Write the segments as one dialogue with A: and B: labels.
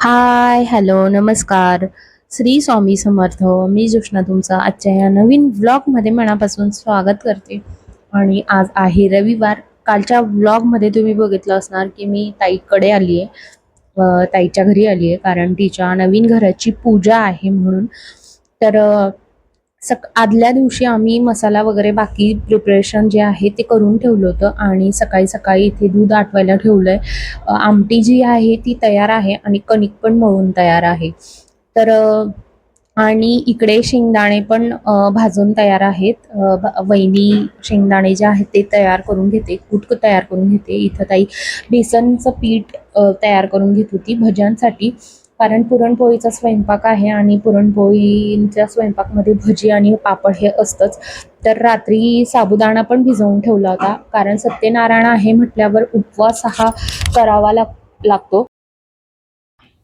A: Hi hello नमस्कार. श्री स्वामी समर्थ. मी जोशना तुमचं आजच्या या नवीन व्लॉगमध्ये मनापासून स्वागत करते. आणि आज आहे रविवार. कालच्या व्लॉगमध्ये तुम्ही बघितलं असणार की मी ताईकडे आली आहे. ताईच्या घरी आली आहे कारण तिच्या नवीन घराची पूजा आहे म्हणून. तर सक आदल्या दिवशी आम्ही मसाला वगैरे बाकी प्रिपरेशन जे आहे ते करून ठेवलं होतं आणि सकाळी सकाळी इथे दूध आटवायला ठेवलं आहे आमटी जी आहे ती तयार आहे आणि कणिक पण मळून तयार आहे. तर आणि इकडे शेंगदाणे पण भाजून तयार आहेत. अ, वहिनी शेंगदाणे जे आहेत ते तयार करून घेते कुटक तयार करून घेते. इथं ताई बेसनचं पीठ तयार करून घेत होती. भज्यांसाठी कारण पुरणपोळीचा स्वयंपाक आहे आणि पुरणपोळीच्या स्वयंपाकमध्ये भजी आणि पापड हे असतंच. तर रात्री साबुदाणा पण भिजवून ठेवला होता. कारण सत्यनारायण आहे म्हटल्यावर उपवास हा करावा लाग लागतो.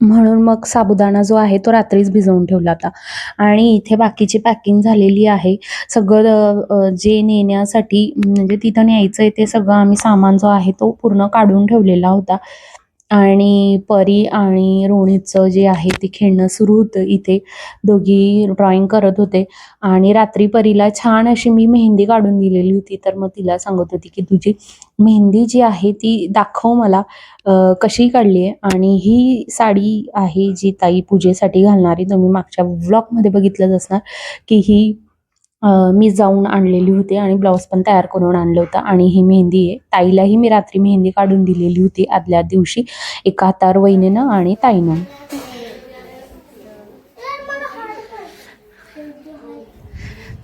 A: म्हणून मग साबुदाणा जो आहे तो रात्रीच भिजवून ठेवला होता. आणि इथे बाकीची पॅकिंग झालेली आहे. सगळं जे नेण्यासाठी म्हणजे तिथं न्यायचं आहे ते सगळं आम्ही सामान जो आहे तो पूर्ण काढून ठेवलेला होता. आणि परी आणि रोणीचं जे आहे ते खेळणं सुरू होतं इथे. दोघी ड्रॉइंग करत होते. आणि रात्री परीला छान अशी मी मेहंदी काढून दिलेली होती. तर मग तिला सांगत होती की तुझी मेहंदी जी आहे ती दाखव मला कशी काढली आहे? आणि ही साडी आहे जी ताई पूजेसाठी घालणारी. तुम्ही मागच्या व्लॉगमध्ये बघितलंच असणार की ही मी जाऊन आणलेली होती आणि ब्लाऊज पण तयार करून आणलं होतं. आणि ही मेहंदी आहे. ताईलाही मी रात्री मेहंदी काढून दिलेली होती आदल्या दिवशी. एका हातावर वहिनीनं आणि ताईनं.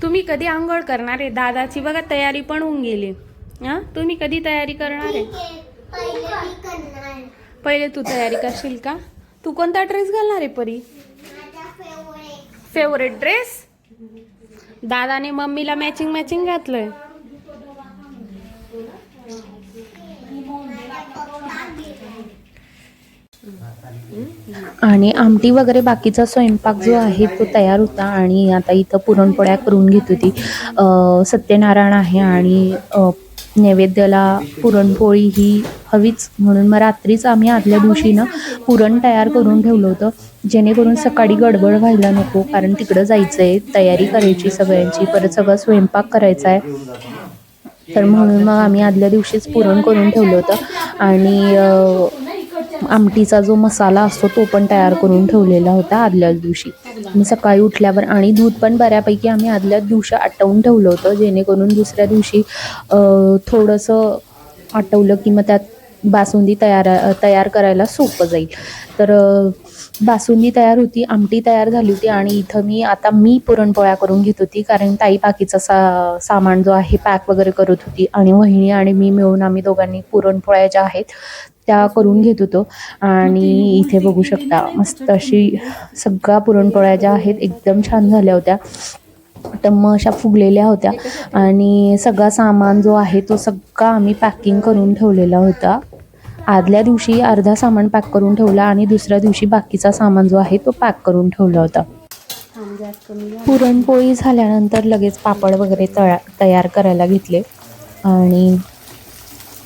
A: तुम्ही कधी आंघोळ करणार आहे? दादाची बघा तयारी पण होऊन गेली. हा? तुम्ही कधी तयारी करणार आहे?
B: पहिले मी करणार
A: पहिले तू तयारी करशील का? तू कोणता ड्रेस घालणार आहे परी?
B: माझा फेवरेट
A: फेवरेट ड्रेस? दादाने मम्मीला मॅचिंग मॅचिंग घातलंय. आणि आमटी वगैरे बाकीचा स्वयंपाक जो आहे तो तयार होता आणि आता इथं पुरणपोळ्या करून घेत होती. सत्यनारायण आहे आणि नैवेद्याला पुरणपोळी ही हवीच म्हणून मग रात्रीच आम्ही आदल्या दिवशी ना पुरण तयार करून ठेवलं होतं. जेणेकरून सकाळी गडबड व्हायला नको कारण तिकडं जायचं आहे तयारी करायची सगळ्यांची परत सगळं स्वयंपाक करायचा आहे तर म्हणून मग आम्ही आदल्या दिवशीच पुरण करून ठेवलं होतं. आणि आमटीचा जो मसाला असतो तो पण तयार करून ठेवलेला होता आदल्या दिवशी. आणि सकाळी उठल्यावर आणि दूध पण बऱ्यापैकी आम्ही आदल्याच दिवशी आटवून ठेवलं होतं जेणेकरून दुसऱ्या दिवशी थोडंसं आटवलं की मग त्यात बासुंदी तयार तयार करायला सोपं जाईल. तर बासुंदी तयार होती आमटी तयार झाली होती आणि इथं मी आता मी पुरणपोळ्या करून घेत होती कारण ताई बाकीचा सा सामान जो आहे पॅक वगैरे करत होती आणि वहिनी आणि मी मिळून आम्ही दोघांनी पुरणपोळ्या ज्या आहेत त्या करून घेत होतो. आणि इथे बघू शकता मस्त अशी सगळ्या पुरणपोळ्या ज्या आहेत एकदम छान झाल्या होत्या. टम्म अशा फुगलेल्या होत्या. आणि सगळा सामान जो आहे तो सगळा आम्ही पॅकिंग करून ठेवलेला होता. आदल्या दिवशी अर्धा सामान पॅक करून ठेवला आणि दुसऱ्या दिवशी बाकीचा सामान जो आहे तो पॅक करून ठेवला होता. पुरणपोळी झाल्यानंतर लगेच पापड वगैरे तया तयार करायला घेतले. आणि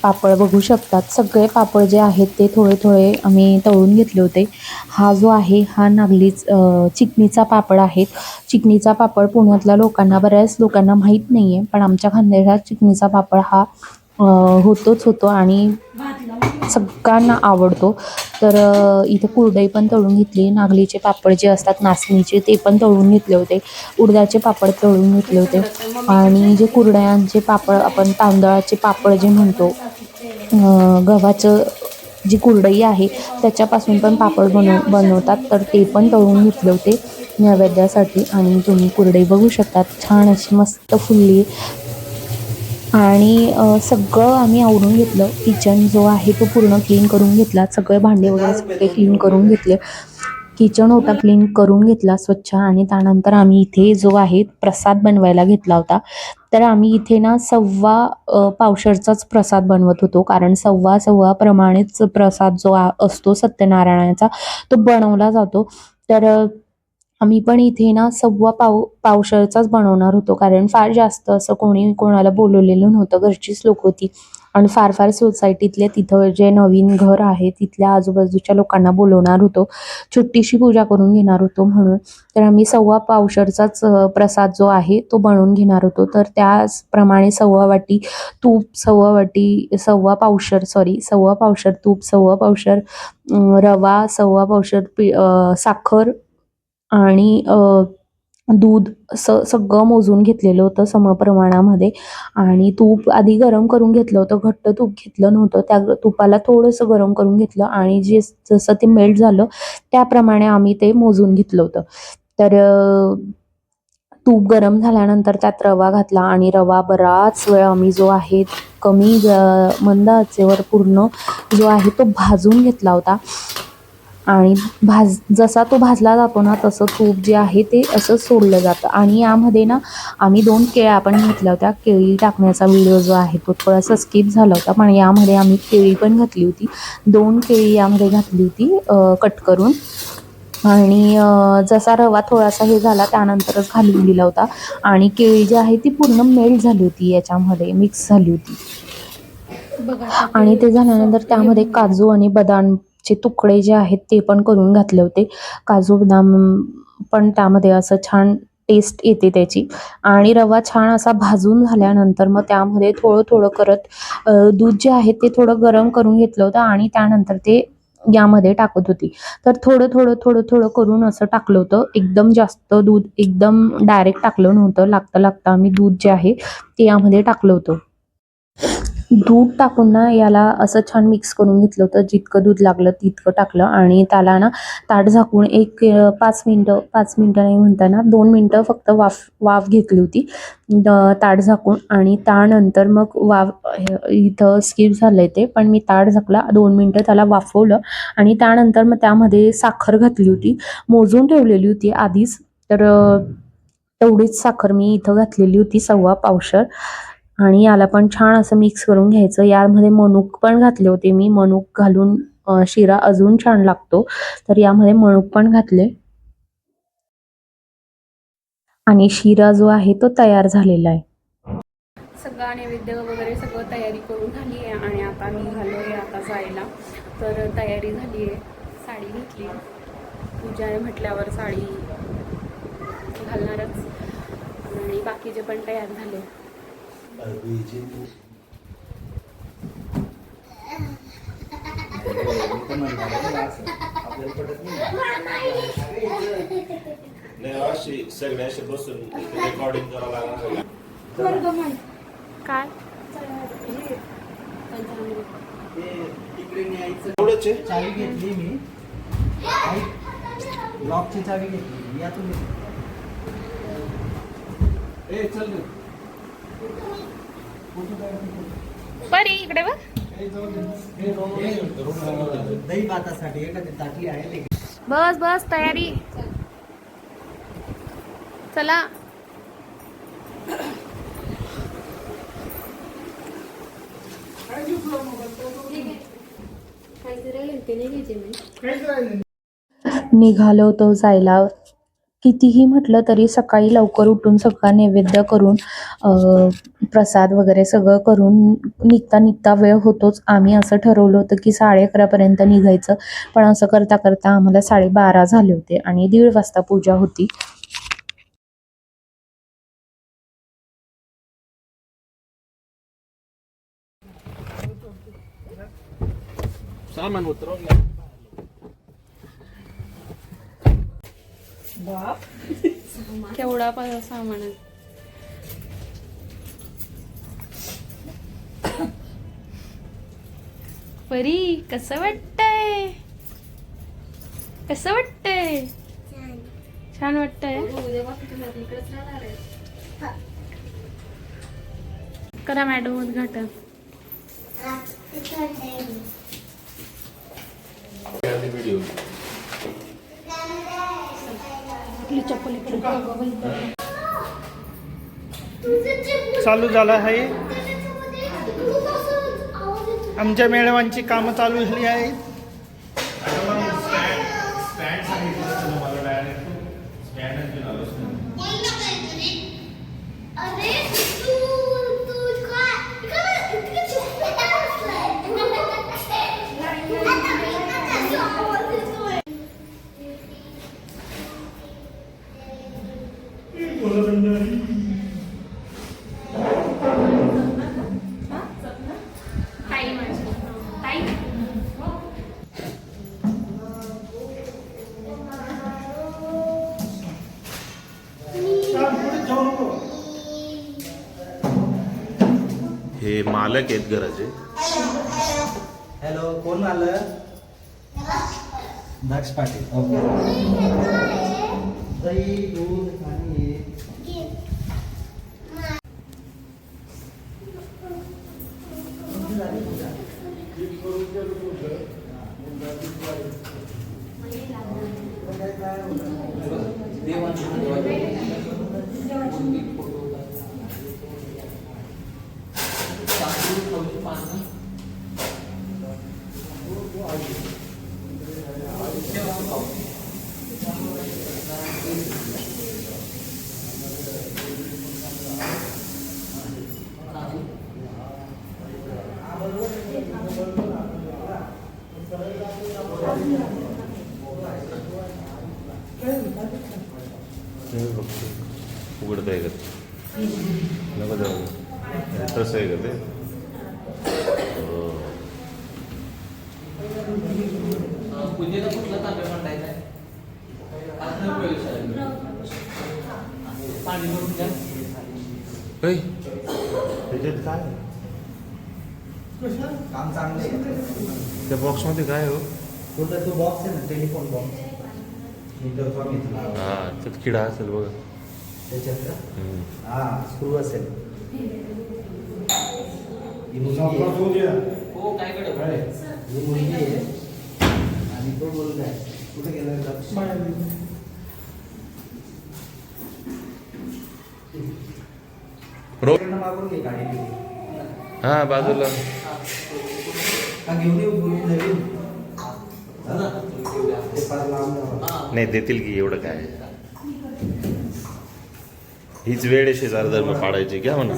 A: पापड बघू शकतात. सगळे पापड जे आहेत ते थोडे थोडे आम्ही तळून घेतले होते. हा जो आहे हा नागलीच चिकणीचा चिकनीचा पापड आहे. चिकनीचा पापड पुण्यातल्या लोकांना बऱ्याच लोकांना माहीत नाही आहे पण आमच्या खानदेशात चिकनीचा पापड हा होतोच होतो आणि सगळ्यांना आवडतो. तर इथं इथे कुरडई पण तळून घेतली नागलीचे पापड जे असतात नाचणीचे ते पण तळून घेतले होते. उडदाचे पापड तळून घेतले होते. आणि जे कुरड्यांचे पापड आपण तांदळाचे पापड जे म्हणतो गव्हाचं जी कुरडई आहे त्याच्यापासून पण पापड बनव बनवतात. तर ते पण तळून घेतले होते नैवेद्यासाठी. आणि तुम्ही कुरडई बघू शकतात. छान अशी मस्त फुलली आणि सगळं आम्ही आवरून घेतलं. किचन जो आहे तो पूर्ण क्लीन करून घेतला. सगळे भांडे वगैरे सगळे क्लीन करून घेतले. किचन होता क्लीन करून घेतला स्वच्छ आणि त्यानंतर आम्ही इथे जो आहे प्रसाद बनवायला घेतला होता. तर आम्ही इथे ना सव्वा पावशरचाच प्रसाद बनवत होतो. कारण सव्वा सव्वा प्रमाणेच प्रसाद जो आ- असतो सत्यनारायणाचा तो बनवला जातो. तर आम्ही पण इथे ना सव्वा पाव पावशरचाच बनवणार होतो. कारण फार जास्त असं कोणी कोणाला बोलवलेलं नव्हतं. घरचीच लोक होती. आणि फार फार सोसायटीतले तिथं जे नवीन घर आहे तिथल्या आजूबाजूच्या लोकांना बोलवणार होतो. छोटीशी पूजा करून घेणार होतो म्हणून. तर आम्ही सव्वा पावशरचाच प्रसाद जो आहे तो बनवून घेणार होतो. तर त्याचप्रमाणे सव्वा वाटी तूप सव्वा वाटी सव्वा पावशर सॉरी सव्वा पावशर तूप सव्वा पावशर रवा सव्वा पावशर पी साखर आणि दूध असं सगळं मोजून घेतलेलं होतं समप्रमाणामध्ये. आणि तूप आधी गरम करून घेतलं होतं घट्ट तूप घेतलं नव्हतं. त्या तुपाला थोडंसं गरम करून घेतलं आणि जे जसं ते मेल्ट झालं त्याप्रमाणे आम्ही ते मोजून घेतलं होतं. तर तूप गरम झाल्यानंतर त्यात रवा घातला आणि रवा बराच वेळ आम्ही जो आहे कमी मंद आचेवर पूर्ण जो आहे तो भाजून घेतला होता. आणि भाज जसा तो भाजला जातो ना तसं तूप जे आहे ते असं सोडलं जातं. आणि यामध्ये ना आम्ही दोन केळ्या पण घेतल्या होत्या. केळी टाकण्याचा व्हिडिओ जो आहे तो थोडासा स्किप झाला होता. पण यामध्ये आम्ही केळी पण घातली होती. दोन केळी यामध्ये घातली होती कट करून. आणि जसा रवा थोडासा हे झाला त्यानंतरच घालून दिला होता. आणि केळी जी आहे ती पूर्ण मेल्ट झाली होती याच्यामध्ये मिक्स झाली होती. आणि ते झाल्यानंतर त्यामध्ये काजू आणि चे तुकडे जे आहेत ते पण करून घातले होते. काजू बदाम पण त्यामध्ये असं छान टेस्ट येते त्याची. आणि रवा छान असा भाजून झाल्यानंतर मग त्यामध्ये थोडं थोडं करत दूध जे आहे ते थोडं गरम करून घेतलं होतं आणि त्यानंतर ते यामध्ये टाकत होती. तर थोडं थोडं थोडं थोडं करून असं टाकलं होतं. एकदम जास्त दूध एकदम डायरेक्ट टाकलं नव्हतं. लागतं लागतं आम्ही दूध जे आहे ते यामध्ये टाकलं होतं. दूध टाकून ना याला असं छान मिक्स करून घेतलं होतं. जितकं दूध लागलं तितकं टाकलं आणि त्याला ना ताट झाकून एक पाच मिनटं पाच मिनटं नाही म्हणताना दोन मिनटं फक्त वाफ वाफ घेतली होती. ताट झाकून आणि त्यानंतर मग वाफ इथं स्किप झालं आहे ते पण मी ताट झाकला दोन मिनटं त्याला वाफवलं आणि त्यानंतर मग त्यामध्ये साखर घातली होती. मोजून ठेवलेली होती आधीच तर तेवढीच साखर मी इथं घातलेली होती सव्वा पावशर. आणि याला पण छान असं मिक्स करून घ्यायचं. यामध्ये मनुक पण घातले होते मी. मनुक घालून शिरा अजून छान लागतो. तर यामध्ये मनुक पण घातले. आणि शिरा जो आहे तो तयार झालेला आहे.
C: सगळा नैवेद्य वगैरे सगळं तयारी करून झाली आहे आणि आता निघालो आहे आता जायला. तर तयारी झाली आहे. साडी घेतली पूजा म्हटल्यावर साडी घालणारच. आणि बाकीचे पण तयार झाले.
D: नाही अशी सगळ्याशी बसून रेकॉर्डिंग करावं लागणार
C: काय?
D: एवढंच आहे?
E: चावी घेतली मी. लॉकची चावी घेतली. या तुम्ही ए चल?
C: परी इकडे बघ.
E: ए, दही भातासाठी एखादी ताटली आहे ते.
C: बस बस तयारी. चला.
A: निघालो होतो जायला. कितीही म्हटलं तरी सकाळी लवकर उठून सगळा नैवेद्य करून प्रसाद वगैरे सगळं करून निघता निघता वेळ होतोच. आम्ही असं ठरवलं होतं की साडे अकरापर्यंत निघायचं. पण असं करता करता आम्हाला साडेबारा झाले होते आणि दीड वाजता पूजा होती.
D: सामान उतरवून
C: केवढा पण सामान आहे. परी कसं वाटतंय? कसं वाटतंय? छान वाटतंय. करा मॅडम उद्घाटन.
F: चालू झालं आहे आमच्या मेळावांची कामं चालू झाली आहेत
D: मालक आहेत घराचे.
E: हॅलो कोण आलं? दक्ष पाटील ओके. दही दूध पाणी
D: उघडत आहे का ते? नको जाऊ तसं आहे का ते हो. ऐ, त्याच्यात काय?
E: काम चांगलं आहे.
D: त्या बॉक्समध्ये काय आहे हो?
E: कुठं तो बॉक्स आहे ना टेलिफोन बॉक्स इथला
D: हा त्यात किडा असेल बघा.
E: त्याच्यात का?
D: हम्म.
E: हा स्क्रू असेल. ही मुलगी आहे. ही मुलगी आहे. आणि तो मुलगा आहे. कुठे गेला?
D: रो. हा बाजूला. नाही देतील की एवढं काय. हीच वेळ आहे शेजार धर्म पाडायची घ्या म्हणा.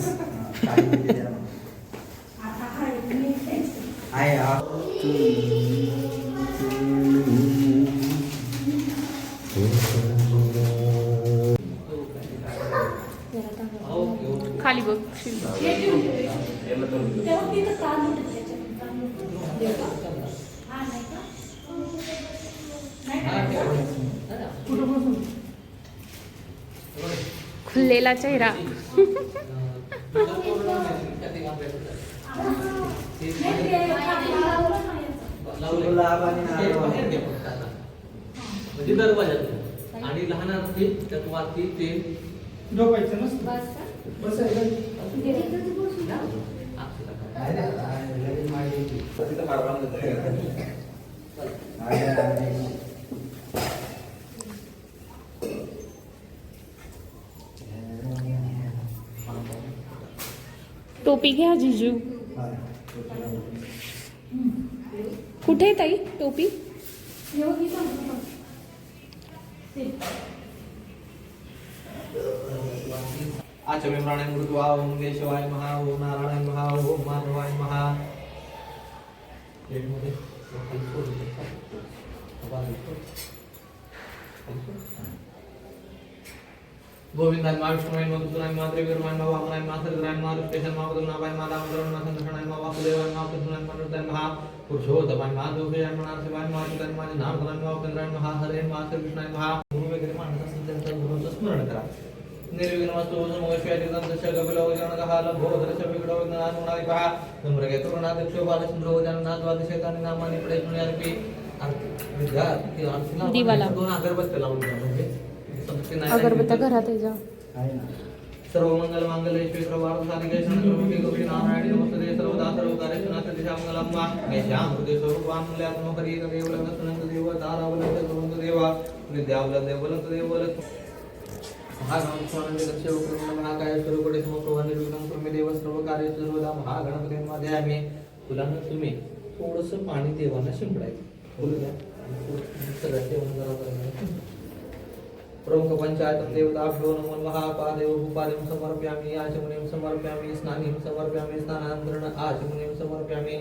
E: आहे
C: खाली बघ खुललेला चेहरा.
E: आणि.
G: म्हणजे आणि लहान असते त्यात वाती ते.
F: झोपायचं नसतं.
E: आहे ना? आहे, लगेच मागे येते. आहे, आहे.
C: टोपी घ्या जिजू
E: हा.
C: कुठे आहे ताई टोपी
G: मृत्वा ओम देशवाय महा ओम नारायण महा ओम माधवाय महा. गोविंदाय मा विष्णुवाय मा दुसराय मा त्रिविक्रमाय मा वामनाय मा सरिद्राय मा ऋषेशाय मा वदनाभाय मा दामोदराय मा संकर्षणाय मा वासुदेवाय मा कृष्णाय मा नृत्याय महा पुरुषोत्तमाय मा दोषयाय मा नारसिंहाय मा चिताय मा नारदराय मा उपेंद्राय महा हरे मा श्रीकृष्णाय महा अगरबत्त्या लावून द्या म्हणजे. सत्यनारायण
C: अगरबत्त्या घरात आहे जा.
E: आहे ना?
G: सर्व मंगल मांगल्ये शिवे सर्वार्थ साधिके शरणं गौरी नारायणी नमस्ते सर्वदा सर्वकार्येषु नाथ दिशामंगलम् मा यस्यां हृदे स्वरूपानुल्यात्मो हरि कविवलंत देव आणि देवांना जरा जरा प्रमुख पंचायत देवताभ्यो नमो नमः पादेव भूपादेव समर्पयामि आचमनीं समर्पयामि स्नानीं समर्पयामि स्नानानन्तरं आचमनीं समर्पयामि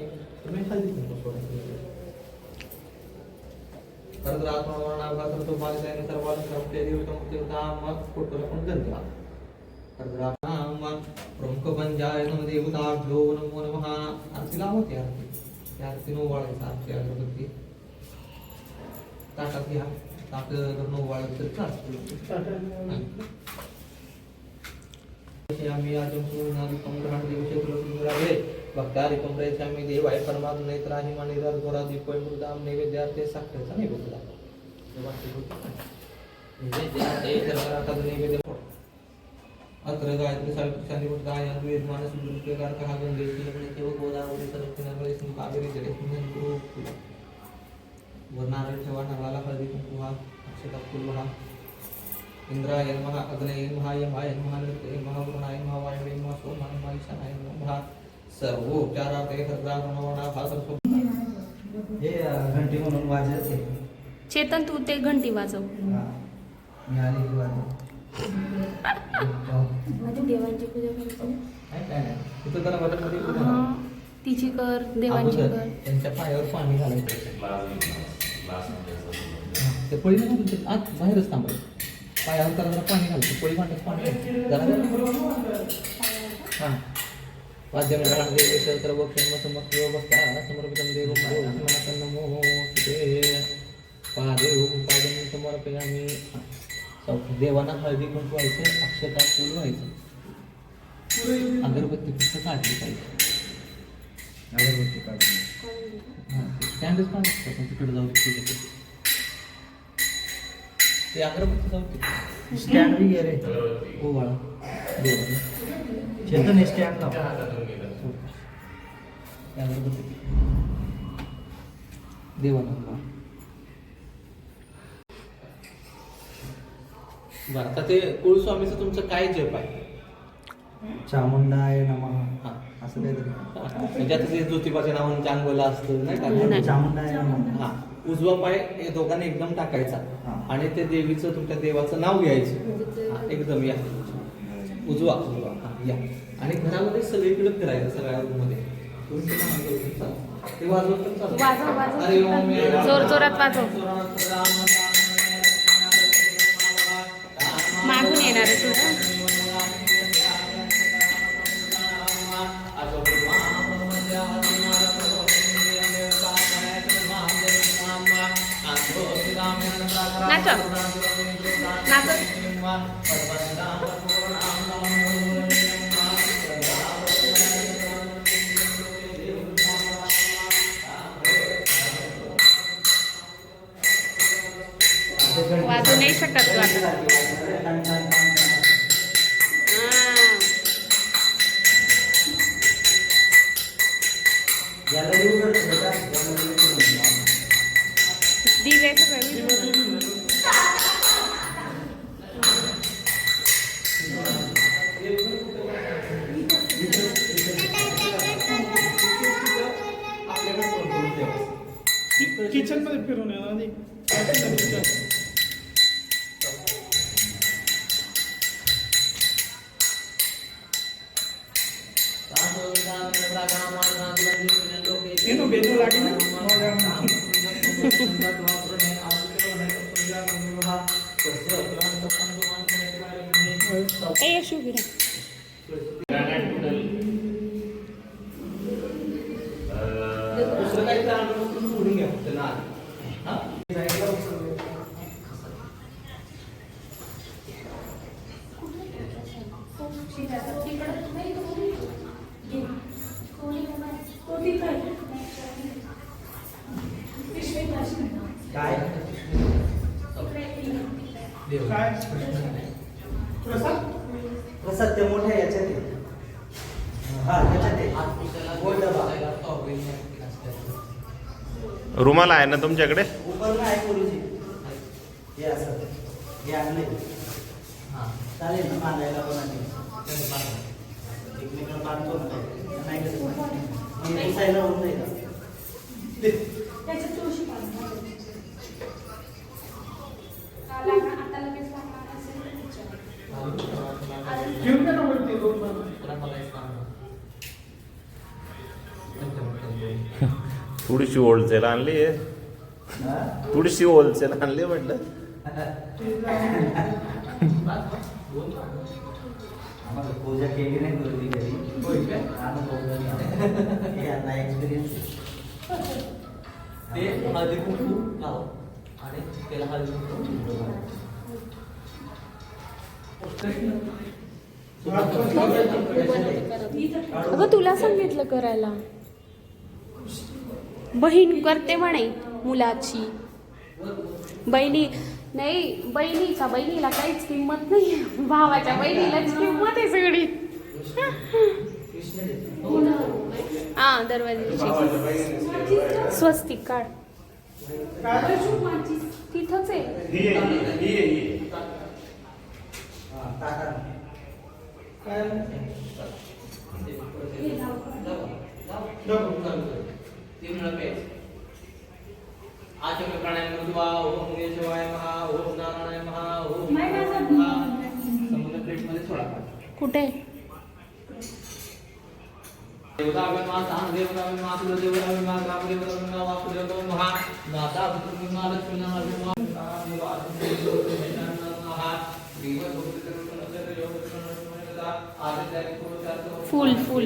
G: तुम्ही हल्दी कुंकू सोडायचं. कर्दरात्मा वर्णाभासरतो बालिकायने सर्वांना सर्वते देवतं देवतां फोटोला पण गंधा कर्दरात्मा प्रमुख पंचायत देवताभ्यो नमो नमः आरती लावते आरती. त्या आरतीनं ओवाळायचं आरती अगरबत्ती. ताटात घ्या. ताट धरून ओवाळायचं तर चालतं आम्ही आज ग्रहण दिवशी तुला सुंदरावे भक्तारिकं प्रयच्छामि देवाय परमात्मने त्राहि मणिरर्घोरा दीपोय मृदां नैवेद्यार्थे साखरेचा नैवेद्य दाखवा नैवेद्य अत्र गायत्री सावित्री गाय मानस कहा गंगे गोदावरी सरस्वती नर्मदे सिंधू कावेरी जलेस्मिन् गुरु वर नारळ हा अक्षता फुल इंद्राय नमः अग्नये नमः यमाय नमः नृत्ये नमः वरुणाय नमः वायवे नमः सोमाय नमः ईशानाय नमः सर्वोपचारार्थे सर्वांगणवणा भासर्व
E: हे अं, घंटी म्हणून वाजत आहे.
C: चेतन तू ते घंटी वाजव.
E: हा. मी आली की वाजव.
C: देवांची पूजा करायची हा. तिची कर देवांची कर.
G: त्यांच्या पायावर पाणी घालायचं. ते पळी नाही आत बाहेरच थांबायचं पायावर त्याला जरा पाणी घालायचं पळी मांडत पाणी. जरा जरा. हां. पादे पादं समर्पयामि. देवांना हळदी कुंकू व्हायचं अक्षता फूल व्हायचं अगरबत्ती फक्त काढली पाहिजे.
E: अगरबत्ती काढून
G: हां स्टँडच काढ आपण तिकडे जाऊ ते अगरबत्ती जाऊ
E: स्टँड बी गे रे
G: हो बाळा. देवाला
E: चेतन लाव
G: बाळा बरं आता ते कुळस्वामीचं तुमचं काय जप आहे?
E: चामुंडाय नमः.
G: हां.
E: असं काहीतरी.
G: म्हणजे आता ते ज्योतिबाच्या नावानं चांगलं असतं नाही का?
E: चामुंडाय नमः.
G: हा. उजवा पाय हे दोघांनी एकदम टाकायचा.
E: हा.
G: आणि ते देवीचं तुमच्या देवाचं नाव घ्यायचं. हा, एकदम या. उजवा उजवा. हा, या. आणि घरामध्ये सगळीकडे फिरायचं सगळ्या रूममध्ये तुमचं नाव घेऊन चला. ते वाजवत पण.
C: वाजव, वाजव. वाजव. मागून येणार आहे नाच नाच वाजू नाही शकत तू
F: प्रसाद?
E: ते मोठ्या याच्यात आहे. हा त्याच्यात गोल डबा.
D: रुमाल आहे ना तुमच्याकडे?
E: उपर आहे गुरुजी. हे असं. हे आणले
G: हा.
E: चालेल ना बांधायला पण आणि बांधतो ना. नाही कसं हे पुसायला होऊन जाईल
D: थोडीशी होलसेल आणली आहे
E: हा?
D: थोडीशी होलसेल आणली म्हटलं
E: पूजा केली नाही गुरुजी घरी
G: होय काय?
E: अनुभव झाला. आता एक्सपिरियन्स
G: ते हळदी कुंकू लाव आणि त्याला हळदी कुंकू अगं तुला सांगितलं करायला बहीण करते म्हणे मुलाची. बहिणी नाही बहिणीचा बहिणीला काहीच किंमत नाही. भावाच्या बहिणीलाच किंमत आहे सगळी. हा दरवाजाची. स्वस्तिक काढ. तिथंच आहे.
B: प्राणायाम कृत्वा ओम महा ओम नारायणाय महा ओम महा समुद्र प्लेटमध्ये सोडा
G: कुठे?
B: महा माता
G: फुल फुल.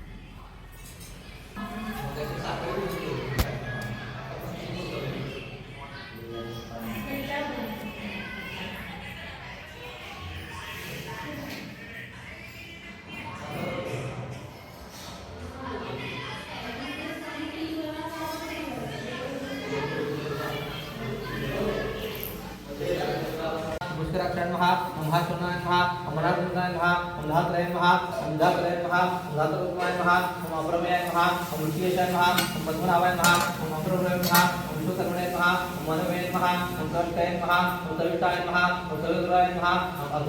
B: नमस्कार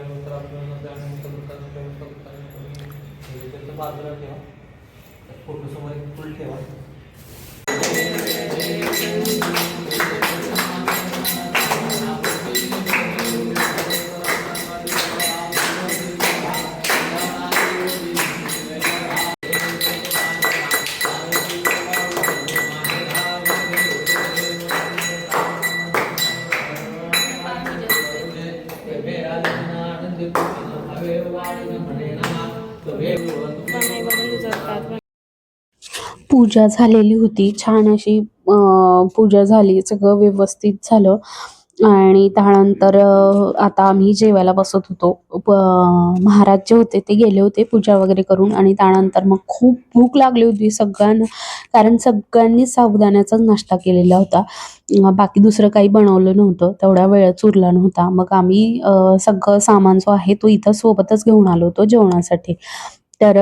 B: नमस्कार नमस्कार त्याचं बाजूला ठेवा फोटो समोर फुल ठेवा
C: पूजा झालेली होती. छान अशी पूजा झाली. सगळं व्यवस्थित झालं. आणि त्यानंतर आता आम्ही जेवायला बसत होतो. महाराज जे होते ते गेले होते पूजा वगैरे करून. आणि त्यानंतर मग खूप भूक लागली होती. सगळ्यांना कारण सगळ्यांनी साबुदाण्याचाच नाश्ता केलेला होता. बाकी दुसरं काही बनवलं नव्हतं. तेवढा वेळच उरला नव्हता. मग आम्ही सगळं सामान जो आहे तो इथं सोबतच घेऊन आलो होतो जेवणासाठी. तर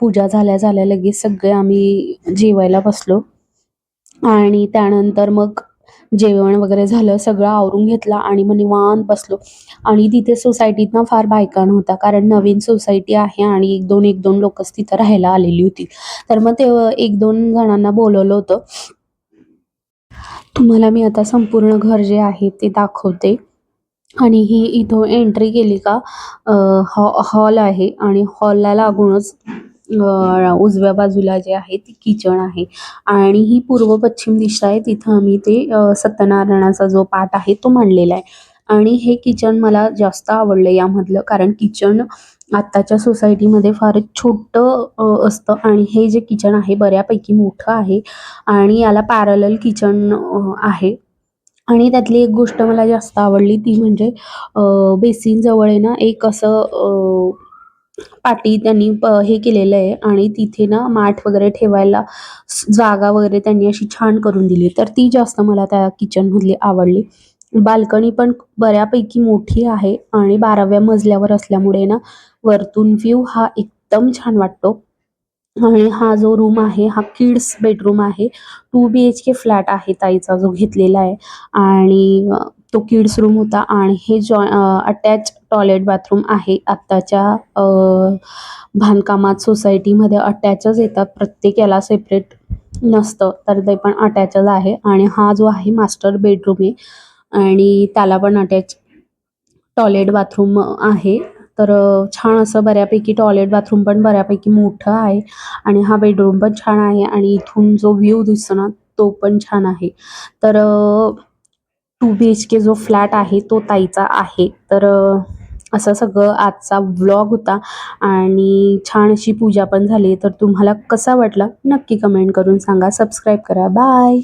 C: पूजा झाल्या झाल्या लगेच सगळे आम्ही जेवायला बसलो. आणि त्यानंतर मग जेवण वगैरे झालं सगळं आवरून घेतलं आणि मग निवांत बसलो. आणि तिथे सोसायटीत ना फार बायका नव्हत्या कारण नवीन सोसायटी आहे आणि एक दोन एक दोन लोकच तिथं राहायला आलेली होती. तर मग ते एक दोन जणांना बोलवलं होतं. तुम्हाला मी आता संपूर्ण घर जे आहे ते दाखवते. आणि ही इथं एंट्री केली का अ, हॉ हॉल आहे. आणि हॉलला लागूनच उजव्या बाजूला जे आहे ती किचन आहे. आणि ही पूर्व पश्चिम दिशा आहे. तिथं आम्ही ते सत्यनारायणाचा जो पाठ आहे तो मांडलेला आहे. आणि हे किचन मला जास्त आवडलं यामधलं. कारण किचन आत्ताच्या सोसायटीमध्ये फारच छोटं असतं. आणि हे जे किचन आहे बऱ्यापैकी मोठं आहे. आणि याला पॅरलल किचन आहे. आणि त्यातली एक गोष्ट मला जास्त आवडली ती म्हणजे बेसिनजवळ आहे ना एक असं पाटी त्यांनी प हे केलेलं आहे आणि तिथे ना माठ वगैरे ठेवायला जागा वगैरे त्यांनी अशी छान करून दिली. तर ती जास्त मला त्या किचनमधली आवडली. बाल्कनी पण बऱ्यापैकी मोठी आहे आणि बाराव्या मजल्यावर असल्यामुळे ना वरतून व्ह्यू हा एकदम छान वाटतो. आणि हा जो रूम आहे हा किड्स बेडरूम आहे. Two B H K flat आहे ताईचा जो घेतलेला आहे. आणि तो किड्स रूम होता आणि हे जॉ अटॅच टॉयलेट बाथरूम आहे. आत्ताच्या बांधकामात सोसायटीमध्ये अटॅचच येतात. प्रत्येक याला सेपरेट नसतं तर ते पण अटॅचच आहे. आणि हा जो आहे मास्टर बेडरूम आहे. आणि त्याला पण अटॅच टॉयलेट बाथरूम आहे. तर छान असं बऱ्यापैकी टॉयलेट बाथरूम पण बऱ्यापैकी मोठं आहे आणि हा बेडरूम पण छान आहे आणि इथून जो व्ह्यू दिसतो ना तो पण छान आहे. तर टू बी एच के जो फ्लॅट आहे तो ताईचा आहे. तर असं सगळं आजचा व्लॉग होता आणि छान अशी पूजा पण झाली. तर तुम्हाला कसा वाटला नक्की कमेंट करून सांगा. सबस्क्राईब करा. बाय